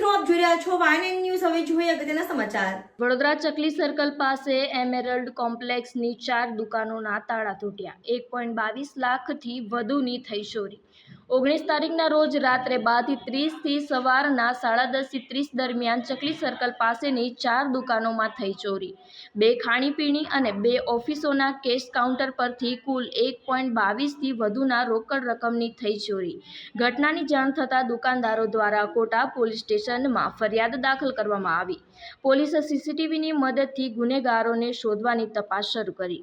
રહ્યા છો વાયન ન્યૂઝ હવે જોઈએ અગત્યના સમાચાર. વડોદરા ચકલી સર્કલ પાસે એમેરલ્ડ કોમ્પ્લેક્સની ચાર દુકાનોના તાળા તૂટ્યા. એક પોઈન્ટ બાવીસ લાખથી વધુની થઈ ચોરી. ઓગણીસ તારીખના રોજ રાત્રે બારથી ત્રીસથી સવારના સાડા દસથી ત્રીસ દરમિયાન ચકલી સર્કલ પાસેની ચાર દુકાનોમાં થઈ ચોરી. બે ખાણીપીણી અને બે ઓફિસોના કેશ કાઉન્ટર પરથી કુલ એક પોઈન્ટ બાવીસથી વધુના રોકડ રકમની થઈ ચોરી. ઘટનાની જાણ થતાં દુકાનદારો દ્વારા કોટા પોલીસ સ્ટેશનમાં ફરિયાદ દાખલ કરવામાં આવી. પોલીસે સીસીટીવીની મદદથી ગુનેગારોને શોધવાની તપાસ શરૂ કરી.